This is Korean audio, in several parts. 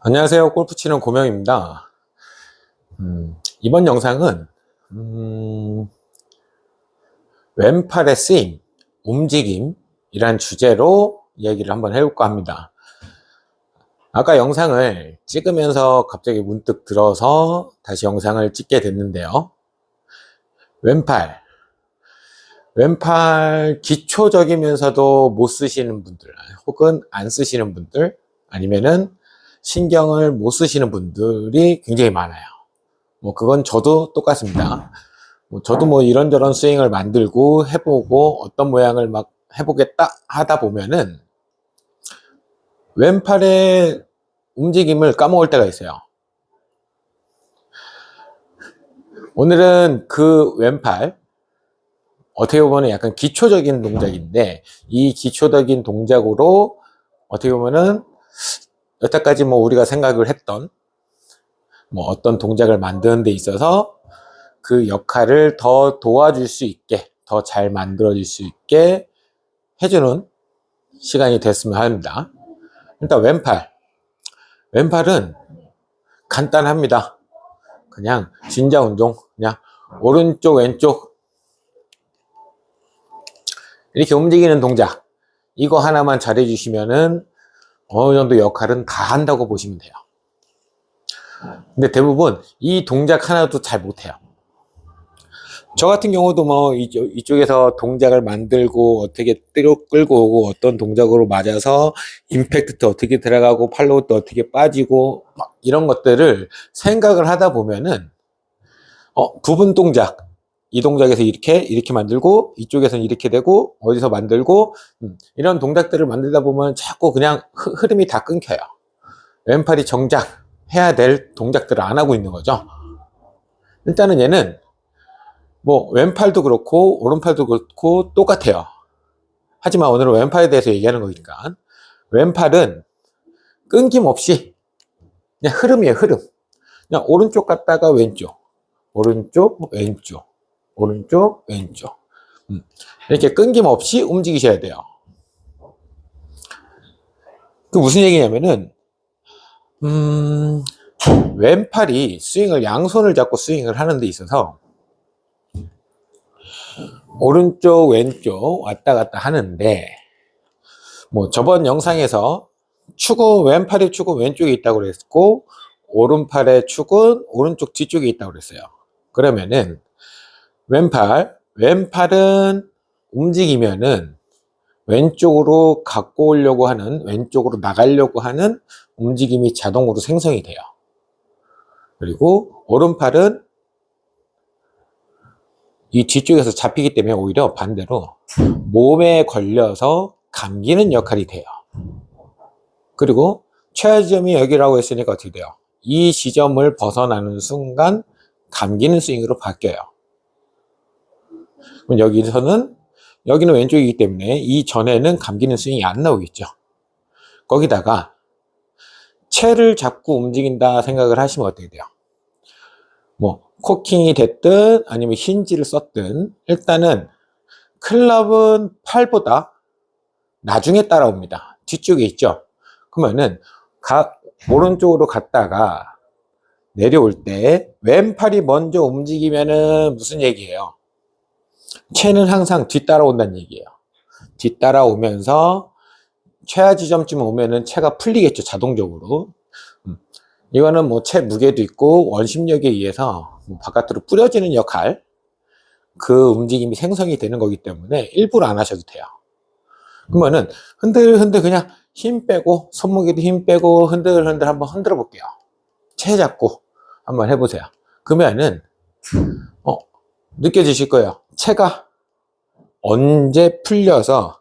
안녕하세요. 골프 치는 고명입니다. 음, 이번 영상은 음, 왼팔의 스윙, 움직임이란 주제로 얘기를 한번 해볼까 합니다. 아까 영상을 찍으면서 갑자기 문득 들어서 다시 영상을 찍게 됐는데요. 왼팔. 왼팔 기초적이면서도 못 쓰시는 분들, 혹은 안 쓰시는 분들, 아니면은 신경을 못 쓰시는 분들이 굉장히 많아요. 뭐 그건 저도 똑같습니다. 뭐 저도 뭐 이런저런 스윙을 만들고 해보고 어떤 모양을 막 해보겠다 하다 보면은 왼팔의 움직임을 까먹을 때가 있어요. 오늘은 그 왼팔 어떻게 보면 약간 기초적인 동작인데 이 기초적인 동작으로 어떻게 보면은 여태까지 뭐 우리가 생각을 했던 뭐 어떤 동작을 만드는 데 있어서 그 역할을 더 도와줄 수 있게 더 잘 만들어질 수 있게 해주는 시간이 됐으면 합니다. 일단 왼팔. 왼팔은 간단합니다. 그냥 진자 운동. 그냥 오른쪽 왼쪽 이렇게 움직이는 동작. 이거 하나만 잘해 주시면은 어느 정도 역할은 다 한다고 보시면 돼요. 근데 대부분 이 동작 하나도 잘 못해요. 저 같은 경우도 뭐 이쪽, 이쪽에서 동작을 만들고 어떻게 끌고, 끌고 오고 어떤 동작으로 맞아서 임팩트 어떻게 들어가고 팔로우도 어떻게 빠지고 막 이런 것들을 생각을 하다 보면은 어, 부분 동작 이 동작에서 이렇게 이렇게 만들고 이쪽에서는 이렇게 되고 어디서 만들고 음, 이런 동작들을 만들다 보면 자꾸 그냥 흐, 흐름이 다 끊겨요. 왼팔이 정작 해야 될 동작들을 안 하고 있는 거죠. 일단은 얘는 뭐 왼팔도 그렇고 오른팔도 그렇고 똑같아요. 하지만 오늘은 왼팔에 대해서 얘기하는 거니까 왼팔은 끊김없이 그냥 흐름이에요 흐름. 그냥 오른쪽 갔다가 왼쪽 오른쪽 왼쪽 오른쪽, 왼쪽. 음, 이렇게 끊김없이 움직이셔야 돼요. 그 무슨 얘기냐면은, 음, 왼팔이 스윙을 양손을 잡고 스윙을 하는 데 있어서 오른쪽, 왼쪽 왔다 갔다 하는데, 뭐 저번 영상에서 축은 왼팔의 축은 왼쪽에 있다고 그랬고, 오른팔의 축은 오른쪽 뒤쪽에 있다고 그랬어요. 그러면은 왼팔, 왼팔은 움직이면은 왼쪽으로 갖고 오려고 하는, 왼쪽으로 나가려고 하는 움직임이 자동으로 생성이 돼요. 그리고 오른팔은 이 뒤쪽에서 잡히기 때문에 오히려 반대로 몸에 걸려서 감기는 역할이 돼요. 그리고 최하 지점이 여기라고 했으니까 어떻게 돼요? 이 지점을 벗어나는 순간 감기는 스윙으로 바뀌어요. 그럼 여기서는 여기는 왼쪽이기 때문에 이 전에는 감기는 스윙이 안 나오겠죠. 거기다가 채를 잡고 움직인다 생각을 하시면 어떻게 돼요? 뭐 코킹이 됐든 아니면 힌지를 썼든 일단은 클럽은 팔보다 나중에 따라옵니다. 뒤쪽에 있죠. 그러면은 가, 오른쪽으로 갔다가 내려올 때 왼팔이 먼저 움직이면은 무슨 얘기예요? 채는 항상 뒤따라온다는 얘기예요. 뒤따라오면서 최하 지점쯤 오면은 채가 풀리겠죠, 자동적으로. 음. 이거는 뭐 채 무게도 있고 원심력에 의해서 뭐 바깥으로 뿌려지는 역할, 그 움직임이 생성이 되는 거기 때문에 일부러 안 하셔도 돼요. 그러면은 흔들흔들 그냥 힘 빼고 손목에도 힘 빼고 흔들흔들 한번 흔들어 볼게요. 채 잡고 한번 해보세요. 그러면은 어 느껴지실 거예요. 채가 언제 풀려서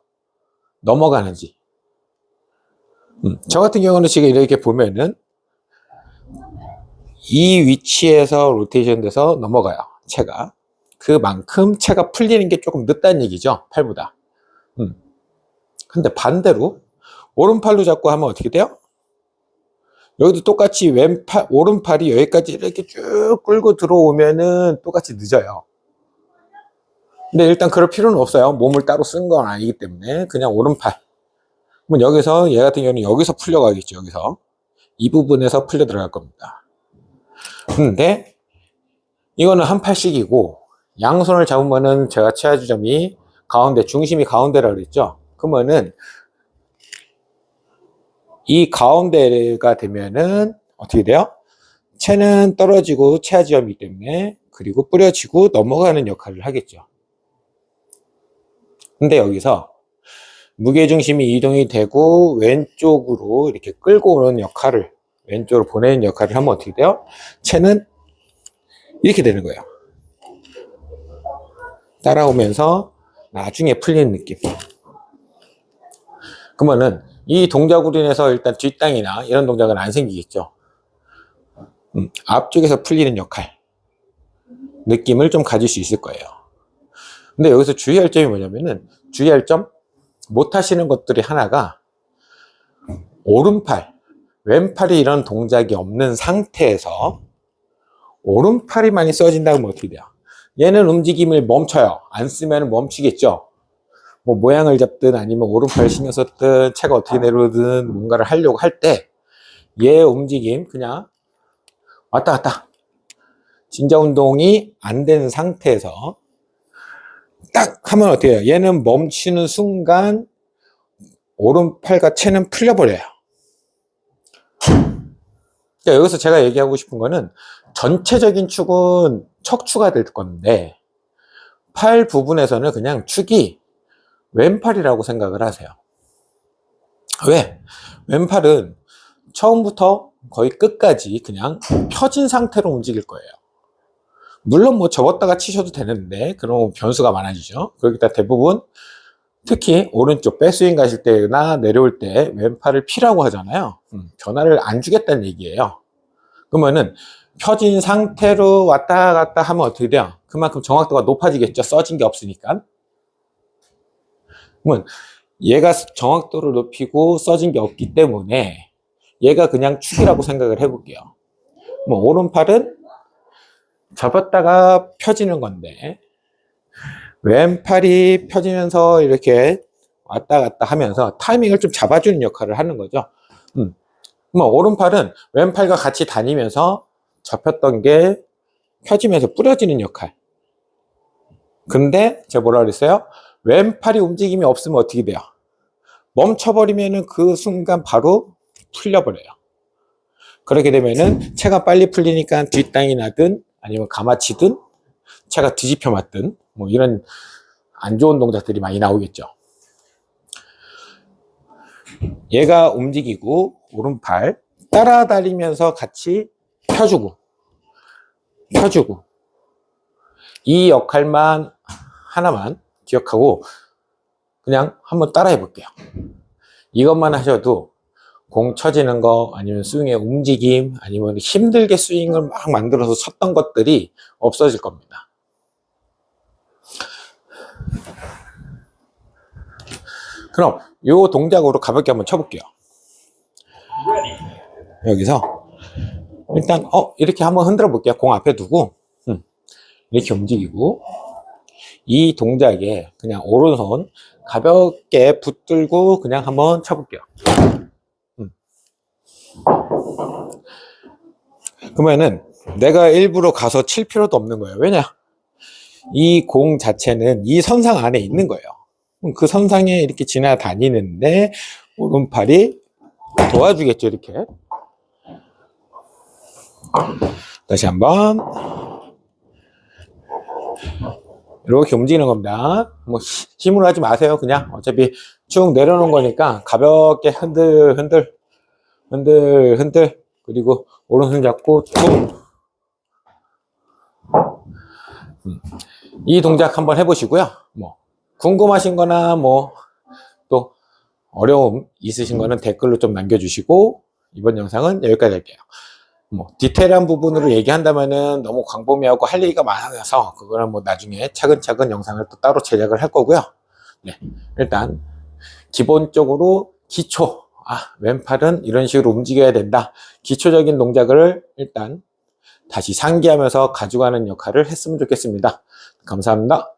넘어가는지. 음, 저 같은 경우는 지금 이렇게 보면은 이 위치에서 로테이션 돼서 넘어가요. 채가. 그만큼 채가 풀리는 게 조금 늦다는 얘기죠. 팔보다. 음. 근데 반대로 오른팔로 잡고 하면 어떻게 돼요? 여기도 똑같이 왼팔, 오른팔이 여기까지 이렇게 쭉 끌고 들어오면은 똑같이 늦어요. 근데 일단 그럴 필요는 없어요. 몸을 따로 쓴 건 아니기 때문에 그냥 오른팔. 그럼 여기서 얘 같은 경우는 여기서 풀려가겠죠. 여기서 이 부분에서 풀려 들어갈 겁니다. 근데 이거는 한 팔씩이고 양손을 잡으면은 제가 치아 지점이 가운데 중심이 가운데라 그랬죠. 그러면은 이 가운데가 되면은 어떻게 돼요? 채는 떨어지고 치아 지점이기 때문에 그리고 뿌려지고 넘어가는 역할을 하겠죠. 근데 여기서 무게중심이 이동이 되고 왼쪽으로 이렇게 끌고 오는 역할을 왼쪽으로 보내는 역할을 하면 어떻게 돼요? 채는 이렇게 되는 거예요. 따라오면서 나중에 풀리는 느낌. 그러면은 이 동작으로 인해서 일단 뒷땅이나 이런 동작은 안 생기겠죠. 음, 앞쪽에서 풀리는 역할 느낌을 좀 가질 수 있을 거예요. 근데 여기서 주의할 점이 뭐냐면은 주의할 점 못 하시는 것들이 하나가 오른팔, 왼팔이 이런 동작이 없는 상태에서 오른팔이 많이 써진다면 어떻게 돼요? 얘는 움직임을 멈춰요. 안 쓰면 멈추겠죠. 뭐 모양을 잡든 아니면 오른팔 신경 썼든 채가 어떻게 내려오든 뭔가를 하려고 할 때 얘 움직임 그냥 왔다 갔다 진자 운동이 안 되는 상태에서 딱 하면 해요? 얘는 멈추는 순간 오른팔과 채는 풀려버려요. 그러니까 여기서 제가 얘기하고 싶은 거는 전체적인 축은 척추가 될 건데 팔 부분에서는 그냥 축이 왼팔이라고 생각을 하세요. 왜? 왼팔은 처음부터 거의 끝까지 그냥 펴진 상태로 움직일 거예요. 물론 뭐 접었다가 치셔도 되는데 그럼 변수가 많아지죠. 그렇기 때문에 대부분 특히 오른쪽 백스윙 가실 때나 내려올 때 왼팔을 피라고 하잖아요. 음, 변화를 안 주겠다는 얘기예요. 그러면은 펴진 상태로 왔다 갔다 하면 어떻게 돼요? 그만큼 정확도가 높아지겠죠. 써진 게 없으니까. 그러면 얘가 정확도를 높이고 써진 게 없기 때문에 얘가 그냥 축이라고 생각을 해볼게요. 뭐 오른팔은 접었다가 펴지는 건데 왼팔이 펴지면서 이렇게 왔다 갔다 하면서 타이밍을 좀 잡아주는 역할을 하는 거죠. 음. 뭐 오른팔은 왼팔과 같이 다니면서 접혔던 게 펴지면서 뿌려지는 역할. 근데 제가 뭐라 그랬어요? 왼팔이 움직임이 없으면 어떻게 돼요? 멈춰버리면은 그 순간 바로 풀려버려요. 그렇게 되면은 채가 빨리 풀리니까 뒷땅이 나든 아니면 가마치든 채가 뒤집혀 맞든 뭐 이런 안 좋은 동작들이 많이 나오겠죠. 얘가 움직이고 오른팔 따라다니면서 같이 펴주고 펴주고 이 역할만 하나만 기억하고 그냥 한번 따라해 볼게요. 이것만 하셔도 공 쳐지는 거 아니면 스윙의 움직임 아니면 힘들게 스윙을 막 만들어서 쳤던 것들이 없어질 겁니다. 그럼 이 동작으로 가볍게 한번 쳐볼게요. 여기서 일단 어 이렇게 한번 흔들어 볼게요. 공 앞에 두고 음, 이렇게 움직이고 이 동작에 그냥 오른손 가볍게 붙들고 그냥 한번 쳐볼게요. 음. 그러면은 내가 일부러 가서 칠 필요도 없는 거예요. 왜냐? 이 공 자체는 이 선상 안에 있는 거예요. 그 선상에 이렇게 지나다니는데 오른팔이 도와주겠죠, 이렇게. 다시 한번. 이렇게 움직이는 겁니다. 뭐 힘으로 하지 마세요. 그냥 어차피 쭉 내려놓은 거니까 가볍게 흔들 흔들 흔들 흔들 그리고 오른손 잡고 툭. 음. 이 동작 한번 해보시고요. 뭐 궁금하신 거나 뭐 또 어려움 있으신 거는 댓글로 좀 남겨주시고 이번 영상은 여기까지 할게요. 뭐 디테일한 부분으로 얘기한다면은 너무 광범위하고 할 얘기가 많아서 그거는 뭐 나중에 차근차근 영상을 또 따로 제작을 할 거고요. 네, 일단 기본적으로 기초 아 왼팔은 이런 식으로 움직여야 된다. 기초적인 동작을 일단 다시 상기하면서 가져가는 역할을 했으면 좋겠습니다. 감사합니다.